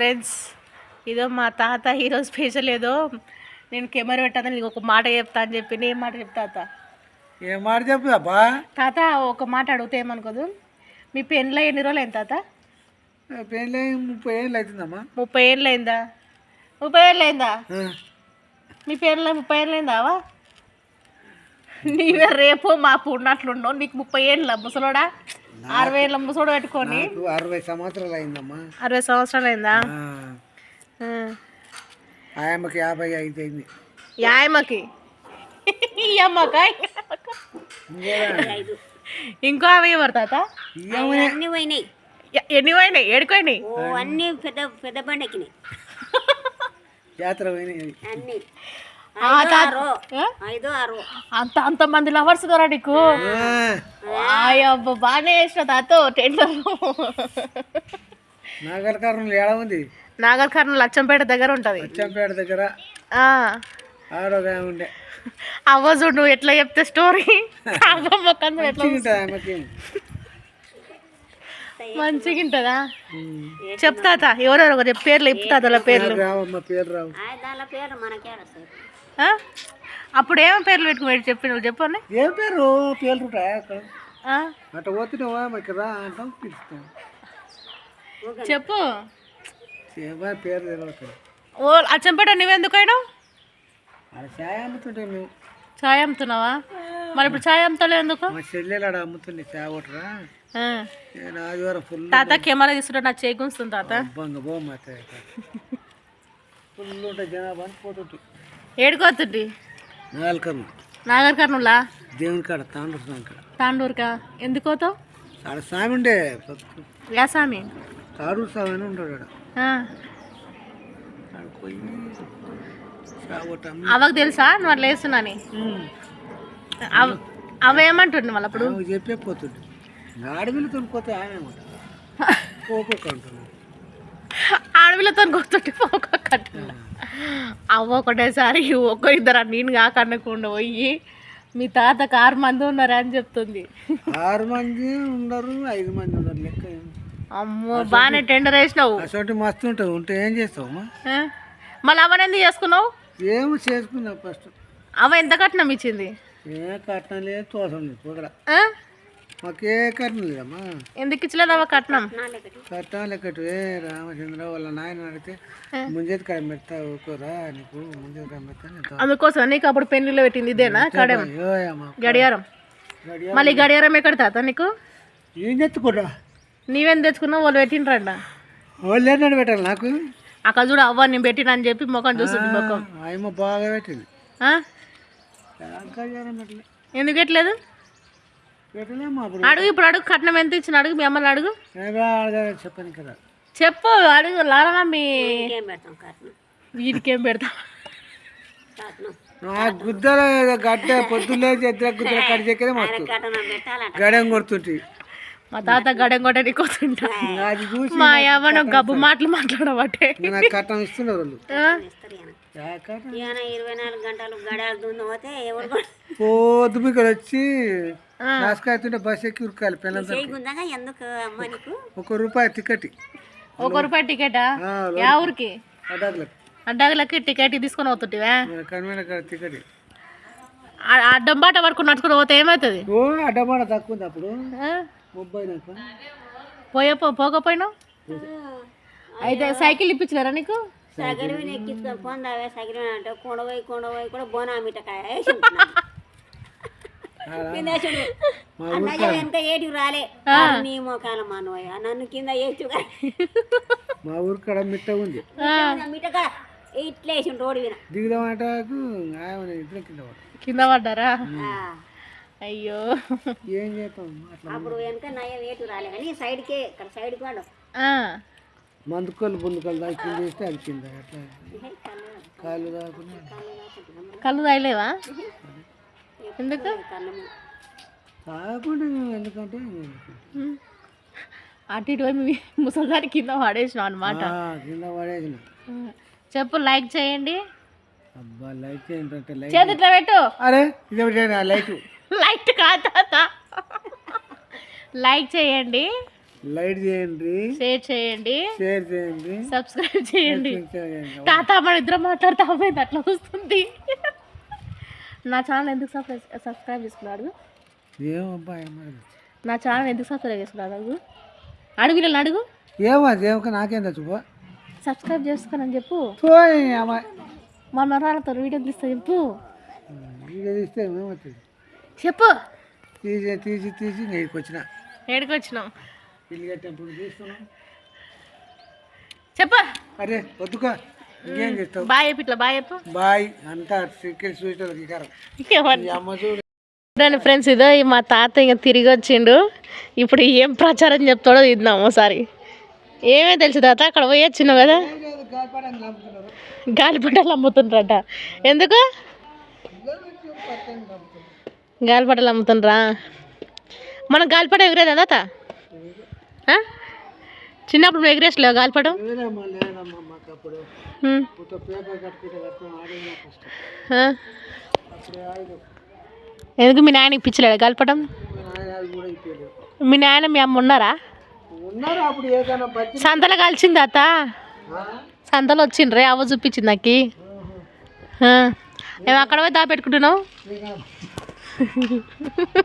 Friends ఇదో మా తాత ఈరోజు స్పెషల్ ఏదో నేను కెమెరా పెట్టాను నీకు ఒక మాట చెప్తా అని చెప్పి నేను ఏం మాట చెప్తా తాత. ఏం మాట చెప్పు అబ్బా. తాత ఒక మాట అడిగితే ఏమనుకోదు. మీ పెళ్ళి ఎన్ని రోజులు అయింది తాత? పెళ్ళి ముప్పై ఏళ్ళు అవుతుందమ్మా ముప్పై ఏళ్ళు అయిందా? ముప్పై ఏళ్ళు అయిందా. మీ పేర్లో ముప్పై ఏళ్ళు అయిందావా నీవే రేపు మాపు ఉన్నట్లుండవు నీకు ముప్పై ఏళ్ళ ముసలోడా? అరవై ఏళ్ళ ముసలోడు పెట్టుకొని. నాకు అరవై సంవత్సరాలు అయిందమ్మా. అరవై సంవత్సరాలు అయిందా? ఆ. ఆయమ్మకి యాభై ఐదు అయింది. యాయమ్మకి ఈ అమ్మక? ఇంకో ఆమె ఎవరు తాత? అన్ని పోయినాయి. ఎ- ఎన్ని పోయినాయి? ఏడుకోయినాయి ఓ అన్ని పెద్ద పెద్ద బండెక్కినాయి జాతర పోయినాయి. అన్ని? ఐదు ఆరు. అంత అంత మంది లవర్స్ ద్వారా నీకు? అయ్యబ్బ బాగానే వేసిన తాత టెండర్ నాగరకారం ఏడ ఉంది? నాగర్ కర్నూలు లచ్చంపేట దగ్గర ఉంటది. అచ్చంపేట దగ్గర? ఆ. ఆడోగా ఉండే. అవ్వ చూడు ఎట్లా చెప్తే స్టోరీ అవ్వ మొక్కను ఎట్లా మంచిగా ఉంటుందా చెప్తాత ఎవరెవరు ఒకరు చెప్పు పేర్లు చెప్తాత వాళ్ళ పేర్లు. రావు? అప్పుడు ఏమో పేర్లు పెట్టుకుని చెప్పి నువ్వు చెప్పండి ఏం పేరు? పేర్లు అట్లా పోతున్నావా? ఇక్కడ రా అంటాం పిలుస్తాం. చెప్పు. పేరు తెలియదు ఓ అచ్చంపేట నువ్వెందుకు అయినావు ఆడ చాయ్ అమ్ముతుంటే మేము. ఛాయ్ అమ్ముతున్నావా? మరి ఇప్పుడు ఛాయ్ అమ్ముతలేవు ఎందుకు? మా చెల్లెలు ఆడ అమ్ముతుంది చాయ్ ఒకటరా. నేను ఆదివారం ఫుల్ తాత కెమెరా తీసుకుంటే నా చేకూస్తుంది తాత. బంగ బొమ్మ ఫుల్ ఉంటాయి జనాభా అని పోతుంటాయి ఏడుకోతుంది నాలుకను నాగర్ కర్నూలా దేవుని కాడ తాండ్రు కాడ తాండూరుకా? ఎందుకు పోతావు ఆడ స్వామి ఉండే. తాడూరు స్వామి. అని ఉంటాడు ఆడ. ఆ. ఆడ పోయి చాయ్ ఒకటి అమ్మి అవ్వకు తెలుసా? నువ్వు అట్లా వేస్తున్నాని అవ అవ ఏమంటుంది మళ్ళీ అప్పుడు? చెప్పే పోతుండే. ఆడపిల్లతో పోతే ఆమె పోకోక అంటున్నాడు ఆడపిల్లతో కొత్తుంటే పోక కట్టిన అవ్వ ఒకటేసారి ఒక్క ఇద్దరు నేను కాకనకుండా పోయి మీ తాత ఆరు మంది ఉన్నారు అని చెప్తుంది. ఆరు మంది ఉండరు ఐదు మంది ఉండరు లెక్క. అమ్మో బాగానే టెండర్ వేసినావు అసలు మస్తు ఉంటుంది ఉంటే ఏం చేస్తావమ్మా? ఆ? మళ్ళీ అవన్నీ ఎందుకు చేసుకున్నావు? ఏమో చేసుకున్నా ఫస్ట్ అవ ఎంత కట్నం ఇచ్చింది? ఏ కట్నం లేదు తోసం లేదు మాకే కట్నం లేదమ్మా. ఎందుకు ఇచ్చలేదు అవ కట్నం? కట్నం లెక్కటి ఏ రామచంద్ర వాళ్ళ నాయన అడిగితే ముంజేది కాడ పెడతా ఊకోరా నీకు? ముంజేది కాడ పెడతా అందుకోసం నీకు అప్పుడు పెళ్ళిలో పెట్టింది ఇదేనా? కడెం అయ్యో అమ్మ గడియారం. మళ్ళీ గడియారం ఎక్కడ తాత నీకు? ఏం చెత్తుకోరా? నీవేం తెచ్చుకున్నావు? వాళ్ళు పెట్టిండ్రంట. వాళ్ళు ఏంటంటే పెట్టాలి నాకు? అక్కడ చూడు అవ్వ నేను పెట్టిన అని చెప్పి ముఖం చూస్తుంది ముఖం. ఆయమ్మ బాగా పెట్టింది. ఎందుకు పెట్టలేదు? అడుగు ఇప్పుడు అడుగు కట్నం ఎంత ఇచ్చిన అడుగు మీ అమ్మని అడుగు. చెప్పాను కదా. చెప్పు అడుగు లారా మీ ఏం పెడతాం వీడికేం గుద్దల గడ్డ పొద్దులే ఎద్దుల గుద్దల మస్తు. కట్నం పెట్టాలంట. గడెం కొడుతుంటి. మా తాత గడెం కొట్టని చూసి మా యవ్వను గబ్బు మాటలు మాట్లాడబట్టే. నాకు కట్నం ఇస్తున్నారు ఇరవై నాలుగు గంటలు గడాలు పోతే ఎవరు ఇక్కడ వచ్చి నాసుకాయతుంటే బస్ ఎక్కి ఉరకాలి చేయకుందాగా ఎందుకు అమ్మ నీకు? ఒక రూపాయి టికెట్. ఒక రూపాయి టికెటా? యా ఊరికి? అడ్డాకులకు. అడ్డాగులకి టికెట్ తీసుకొని పోతుంటివా? కన్వీనర్ కాడ టికెట్. ఆ- అడ్డం బాట పడుకుని నడుచుకుని పోతే ఏమవుతుంది? ఓ అడ్డమాట తక్కువ ఉంది అప్పుడు. ఆ? ముప్పై పోయే పో పోకపోయినావు అయితే సైకిల్ ఇప్పించలేరా నీకు? సగలి ఎక్కించుకొని పొందావే సగలి అంటే కొండపోయి కొండపోయి కూడా బోనా మిఠకాయ తినేసుడు మా అన్నయ్య ఎంత ఏటికి రాలే. నీ మోకాల మానవయ్య. నన్ను కింద మా ఊరు కాడ మిట్ట ఉంది రోడ్డు విన ఇద్దరు కింద పడ్డారు. కింద పడ్డారా? అయ్యో. ఏం చేస్తాం? అట్లా అప్పుడు వెనక నయం ఏటు రాలే కానీ సైడ్కే ఇక్కడ సైడ్కి వాడు ఆ. మందుకోళ్ళు బొందుకోళ్ళు దాకా కింద వేస్తే అది కింద. అట్లా. కాళ్ళు దాకుండా కళ్ళు తాగలేవా ఎందుకు? కళ్ళము తాగకుండా ఎందుకంటే. అటు ఇటు ముసలిదారి కింద పడేసినావు అనమాట ఆ, కింద పడేసిన. చెప్పు లైక్ చేయండి. అబ్బా లైట్ ఏంటంటే లైట్ చేతి ఇట్లా పెట్టు. అరే ఇది ఒకటి లైట్ లైట్ కాదా లైక్ చేయండి. లైట్ చేయండి. షేర్ చేయండి. షేర్ చేయండి. సబ్స్క్రైబ్ చేయండి. చేయండి. తాత మన ఇద్దరం మాట్లాడుతా అట్లా వస్తుంది. నా ఛానల్ ఎందుకు సబ్స్క్రైబ్ సబ్స్క్రైబ్ చేసుకున్నాడు? నా ఛానల్ ఎందుకు సబ్స్క్రైబ్ చేసుకున్నాడు అడుగు? అడుగు వీళ్ళని అడుగు. ఏమో ఏమో నాకేం తెచ్చు పో. సబ్స్క్రైబ్ చేసుకోనని చెప్పు. మన మరణాలతో వీడియో తీస్తా చెప్పు. వీడియో తీస్తే ఏమవుతుంది? చెప్పు. తీసి తీసి తీసి నీకు వచ్చిన. ఏడికి వచ్చినాం. ఇల్లు కట్టేప్పుడు తీసుకున్నాం చెప్పు. అరే వద్దుకో ఇంకేం చేస్తావు? బాయ్ చెప్పు ఇట్లా బాయ్ చెప్పు. బాయ్ అంతా సిక్కిల్ చూసేటోళ్ళకి కారం ఎవరు ఈ అమ్మ చూడు. చూడండి ఫ్రెండ్స్ ఇదో మా తాత ఇంకా తిరిగి వచ్చిండు. ఇప్పుడు ఏం ప్రచారం చెప్తాడో ఇద్దాం ఒకసారి. ఏమే తెలుసు తాత అక్కడ పోయి వచ్చినావు కదా? గాలిపటాలు అమ్ముతుండ్రట. ఎందుకు? గాలిపటాలు అమ్ముతుండ్రా. మనం గాలిపటం ఎగిరేదా తాత? చిన్నప్పుడు నువ్వు ఎగిరేసలేవు గాలిపటం? ఆడదు ఎందుకు మీ గాలిపటం? అది కూడా ఇప్పలేదు మీ నాయన మీ అమ్మ ఉన్నారా? సంతలో కలిసింది తాత సంతలో వచ్చిండ్రే అవ్వ చూపించింది నాకు. మేము అక్కడ పోయి దాపెట్టుకుంటున్నావు?